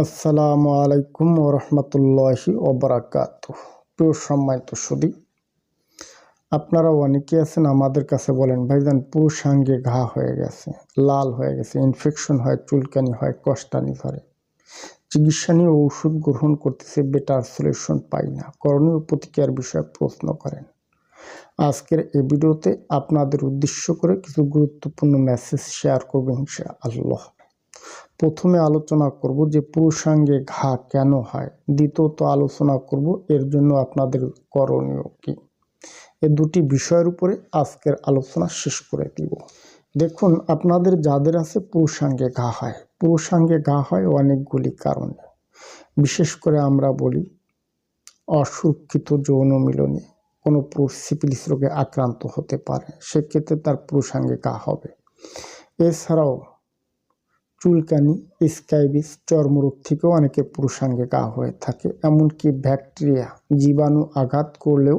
আসসালামু আলাইকুম ওরহমতুল্লাহি ওবরাকাত প্রিয় সম্মানিত সুদী আপনারা অনেকে আছেন আমাদের কাছে বলেন, ভাইজান, পুরুষাঙ্গে ঘা হয়ে গেছে, লাল হয়ে গেছে ইনফেকশন হয়, চুলকানি হয়, কষ্টানি ধরে। চিকিৎসা নিয়ে ওষুধ গ্রহণ করতেছে বেটার সলিউশন পাই না। করণীয় প্রতিকার বিষয়ে প্রশ্ন করেন। আজকের এই ভিডিওতে আপনাদের উদ্দেশ্য করে কিছু গুরুত্বপূর্ণ মেসেজ শেয়ার করবেন ইনশা আল্লাহ প্রথমে আলোচনা করব যে পুরুষাঙ্গে ঘা কেন হয়। দ্বিতীয়ত আলোচনা করব এর জন্য আপনাদের করণীয় কি। এ দুটি বিষয়ের উপরে আজকের আলোচনা শেষ করে দিব। দেখুন, আপনাদের যাদের আছে পুরুষাঙ্গে ঘা হয়, পুরুষাঙ্গে ঘা হয় অনেকগুলি কারণে। বিশেষ করে আমরা বলি অসুরক্ষিত যৌন মিলনে কোনো পুরুষ সিপিলিস রোগে আক্রান্ত হতে পারে, সেক্ষেত্রে তার পুরুষাঙ্গে ঘা হবে। এছাড়াও চুলকানি স্কাইবিস চর্মরোগ থেকেও অনেকের পুরুষাঙ্গে গা হয়ে থাকে। এমনকি ব্যাকটেরিয়া, জীবাণু আঘাত করলেও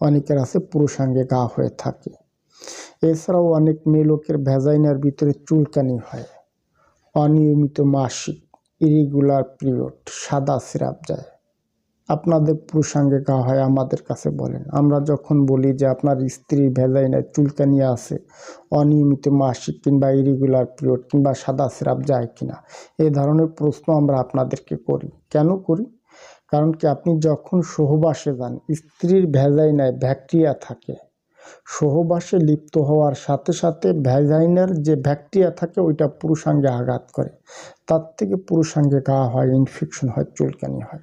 অনেকের আছে পুরুষাঙ্গে গা হয়ে থাকে। এছাড়াও অনেক মেয়ে লোকের ভেজাইনার ভিতরে চুলকানি হয়। অনিয়মিত মাসিক, ইরেগুলার পিরিয়ড, সাদা সিরাপ যায়। আপনাদের পুরুষাঙ্গে গা হয়, আমাদের কাছে বলেন। আমরা যখন বলি যে আপনার স্ত্রীর ভেজাইনায় চুলকানি আছে, অনিয়মিত মাসিক কিংবা ইরেগুলার পিরিয়ড কিংবা সাদা সিরাপ যায় কিনা, এ ধরনের প্রশ্ন আমরা আপনাদেরকে করি। কেন করি? কারণ কি আপনি যখন সহবাসে যান, স্ত্রীর ভেজাইনায় ব্যাকটেরিয়া থাকে সহবাসে লিপ্ত হওয়ার সাথে সাথে ভ্যাজাইনার যে ব্যাকটেরিয়া থাকে, ওইটা পুরুষাঙ্গে আঘাত করে। তার থেকে পুরুষাঙ্গে গা হয় ইনফেকশন হয়, চুলকানি হয়।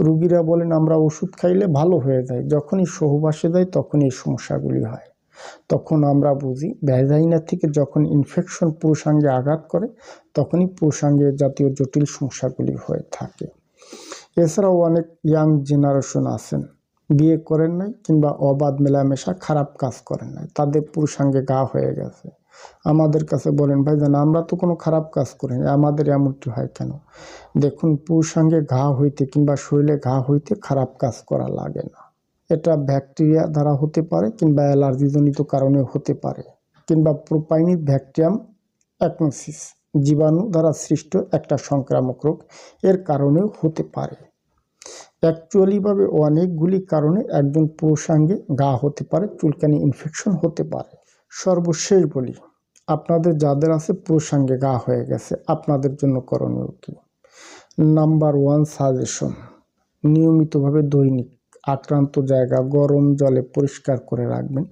রুগীরা বলেন, আমরা ওষুধ খাইলে ভালো হয়ে যায়। যখনই সহবাসে যায় তখন এই সমস্যাগুলি হয়। তখন আমরা বুঝি, ভ্যাজাইনা থেকে যখন ইনফেকশন পুরুষাঙ্গে আঘাত করে, তখনই পুরুষাঙ্গে জাতীয় জটিল সমস্যাগুলি হয়ে থাকে। এছাড়াও অনেক ইয়াং জেনারেশন আছেন। বিয়ে করেন নাই কিংবা অবাধ মেলামেশা, খারাপ কাজ করেন নাই। তাদের পুরুষাঙ্গে গা হয়ে গেছে। আমাদের কাছে বলেন, ভাই জান, আমরা তো কোনো খারাপ কাজ করিনি, আমাদের এমনটি হয় কেন? দেখুন, পুরুষাঙ্গে ঘা হইতে কিংবা শরীরে ঘা হইতে খারাপ কাজ করা লাগে না। এটা ব্যাকটেরিয়া দ্বারা হতে পারে কিংবা অ্যালার্জিজনিত কারণে হতে পারে, কিংবা প্রোপাইনিক ব্যাকটেরিয়াম অ্যাকনোসিস, জীবাণু দ্বারা সৃষ্ট একটা সংক্রামক রোগ। এর কারণেও হতে পারে। অ্যাকচুয়ালিভাবে অনেকগুলি কারণে একজন পুরুষাঙ্গে গা হতে পারে, চুলকানি ইনফেকশন হতে পারে। সর্বশেষ বলি, আপনাদের যাদের আছে পুরুষাঙ্গে গা হয়ে গেছে, আপনাদের জন্য করণীয় কি? নাম্বার ওয়ান সাজেশন, নিয়মিতভাবে দৈনিক আক্রান্ত জায়গা গরম জলে পরিষ্কার করে রাখবেন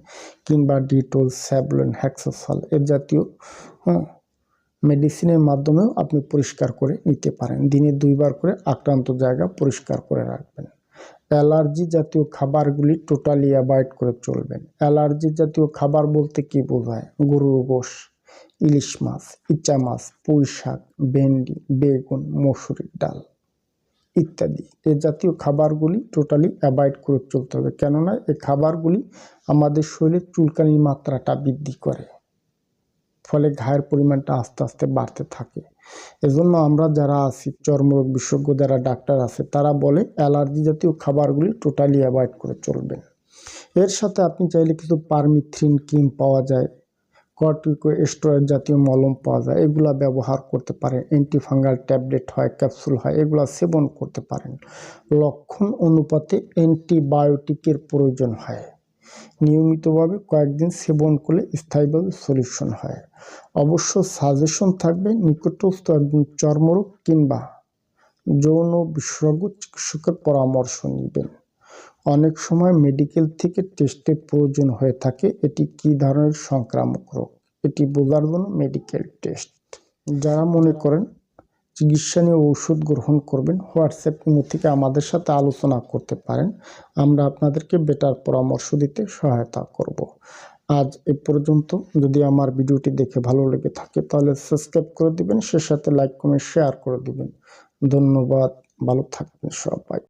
কিংবা ডিটোল স্যাবলেন হ্যাক্সোসল এ জাতীয় হ্যাঁ মেডিসিনের মাধ্যমেও আপনি পরিষ্কার করে নিতে পারেন। দিনে দুইবার করে আক্রান্ত জায়গা পরিষ্কার করে রাখবেন। অ্যালার্জি জাতীয় খাবারগুলি টোটালি অ্যাভয়েড করে চলবেন। অ্যালার্জি জাতীয় খাবার বলতে কি বোঝায়? গরুর গোশ, ইলিশ মাছ ইচা মাছ, পুঁই শাক, ভেন্ডি, বেগুন মসুরির ডাল ইত্যাদি। এ জাতীয় খাবারগুলি টোটালি অ্যাভয়েড করে চলতে হবে। কেননা এই খাবারগুলি আমাদের শরীরে চুলকানির মাত্রাটা বৃদ্ধি করে। ফলে ঘায়ের পরিমাণটা আস্তে আস্তে বাড়তে থাকে। এজন্য আমরা যারা আছি, চর্মরোগ বিশেষজ্ঞ যারা ডাক্তার আছে, তারা বলে অ্যালার্জি জাতীয় খাবারগুলি টোটালি অ্যাভয়েড করে চলবেন। এর সাথে আপনি চাইলে কিছু পারমিথ্রিন, ক্রিম পাওয়া যায় কর্টিকো স্টোরেজ জাতীয় মলম পাওয়া যায়, এগুলা ব্যবহার করতে পারেন, অ্যান্টিফাঙ্গাল ট্যাবলেট হয়, ক্যাপসুল হয়, এগুলা সেবন করতে পারেন। লক্ষণ অনুপাতে অ্যান্টিবায়োটিকের প্রয়োজন হয়। নিয়মিতভাবে কয়েকদিন সেবন করলে স্থায়ীভাবে সলিউশন হয়। অবশ্য সাজেশন থাকবে নিকটস্থ একজন চর্মরোগ কিংবা যৌন বিশেষজ্ঞ চিকিৎসকের পরামর্শ নেবেন। অনেক সময় মেডিকেল থেকে টেস্টের প্রয়োজন হয়ে থাকে, এটি কী ধরনের সংক্রামক রোগ? এটি বোঝার জন্য মেডিকেল টেস্ট। যারা মনে করেন চিকিৎসা নিয়ে ওষুধ গ্রহণ করবেন, হোয়াটসঅ্যাপ ইমো থেকে আমাদের সাথে আলোচনা করতে পারেন। আমরা আপনাদেরকে বেটার পরামর্শ দিতে সহায়তা করব। আজ এ পর্যন্ত। যদি আমার ভিডিওটি দেখে ভালো লেগে থাকে তাহলে সাবস্ক্রাইব করে দিবেন, সে সাথে লাইক, কমেন্ট, শেয়ার করে দিবেন। ধন্যবাদ। ভালো থাকবেন সবাই।